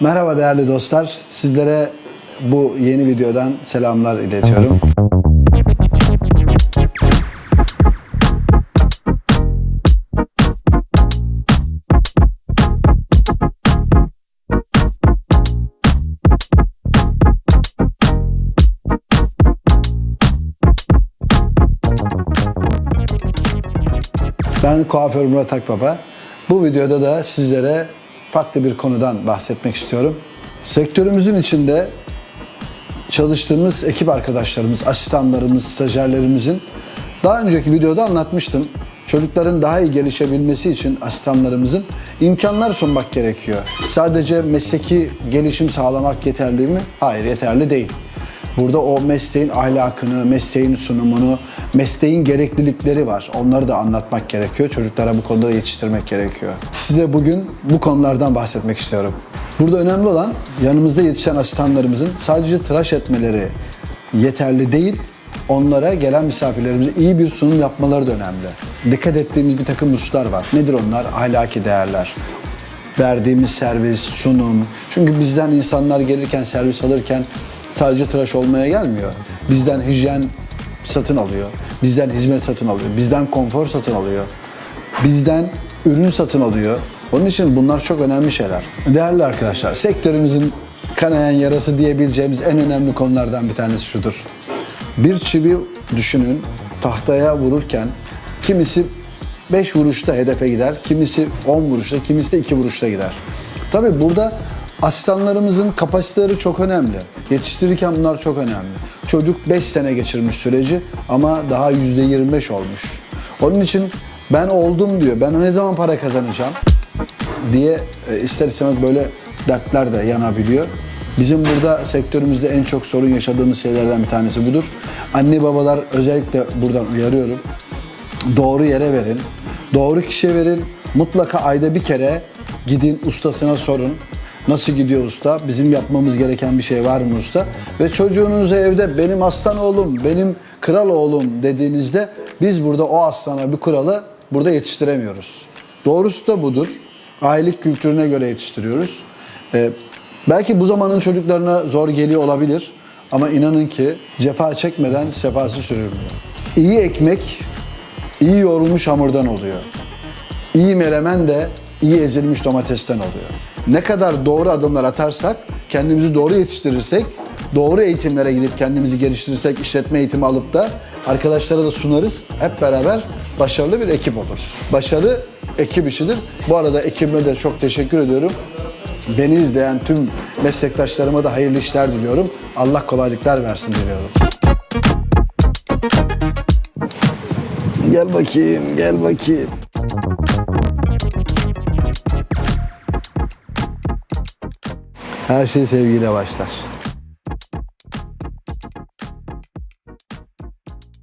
Merhaba değerli dostlar. Sizlere bu yeni videodan selamlar iletiyorum. Ben kuaför Murat Akbaba. Bu videoda da sizlere farklı bir konudan bahsetmek istiyorum. Sektörümüzün içinde çalıştığımız ekip arkadaşlarımız, asistanlarımız, stajyerlerimizin daha önceki videoda anlatmıştım. Çocukların daha iyi gelişebilmesi için asistanlarımızın imkanlar sunmak gerekiyor. Sadece mesleki gelişim sağlamak yeterli mi? Hayır, yeterli değil. Burada o mesleğin ahlakını, mesleğin sunumunu, mesleğin gereklilikleri var. Onları da anlatmak gerekiyor. Çocuklara bu konuda yetiştirmek gerekiyor. Size bugün bu konulardan bahsetmek istiyorum. Burada önemli olan yanımızda yetişen asistanlarımızın sadece tıraş etmeleri yeterli değil, onlara gelen misafirlerimize iyi bir sunum yapmaları da önemli. Dikkat ettiğimiz bir takım hususlar var. Nedir onlar? Ahlaki değerler, verdiğimiz servis, sunum. Çünkü bizden insanlar gelirken, servis alırken sadece tıraş olmaya gelmiyor. Bizden hijyen satın alıyor. Bizden hizmet satın alıyor. Bizden konfor satın alıyor. Bizden ürün satın alıyor. Onun için bunlar çok önemli şeyler. Değerli arkadaşlar, sektörümüzün kanayan yarası diyebileceğimiz en önemli konulardan bir tanesi şudur. Bir çivi düşünün tahtaya vururken kimisi 5 vuruşta hedefe gider, kimisi 10 vuruşta, kimisi de 2 vuruşta gider. Tabi burada asistanlarımızın kapasiteleri çok önemli. Yetiştirirken bunlar çok önemli. Çocuk 5 sene geçirmiş süreci ama daha %25 olmuş. Onun için ben oldum diyor, ben ne zaman para kazanacağım diye e, ister istemez böyle dertler de yanabiliyor. Bizim burada sektörümüzde en çok sorun yaşadığımız şeylerden bir tanesi budur. Anne babalar özellikle buradan uyarıyorum. Doğru yere verin. Doğru kişiye verin. Mutlaka ayda bir kere gidin ustasına sorun. Nasıl gidiyor usta? Bizim yapmamız gereken bir şey var mı usta? Ve çocuğunuz evde benim aslan oğlum, benim kral oğlum dediğinizde biz burada o aslana bir kralı burada yetiştiremiyoruz. Doğrusu da budur. Ailelik kültürüne göre yetiştiriyoruz. Ee, belki bu zamanın çocuklarına zor geliyor olabilir. Ama inanın ki cefa çekmeden sefası sürülmüyor. İyi ekmek iyi yoğrulmuş hamurdan oluyor. İyi menemen de iyi ezilmiş domatesten oluyor. Ne kadar doğru adımlar atarsak, kendimizi doğru yetiştirirsek, doğru eğitimlere gidip kendimizi geliştirirsek, işletme eğitimi alıp da arkadaşlara da sunarız. Hep beraber başarılı bir ekip oluruz. Başarı ekip işidir. Bu arada ekibime de çok teşekkür ediyorum. Beni izleyen tüm meslektaşlarıma da hayırlı işler diliyorum. Allah kolaylıklar versin diliyorum. Gel bakayım, gel bakayım. Her şey sevgiyle başlar.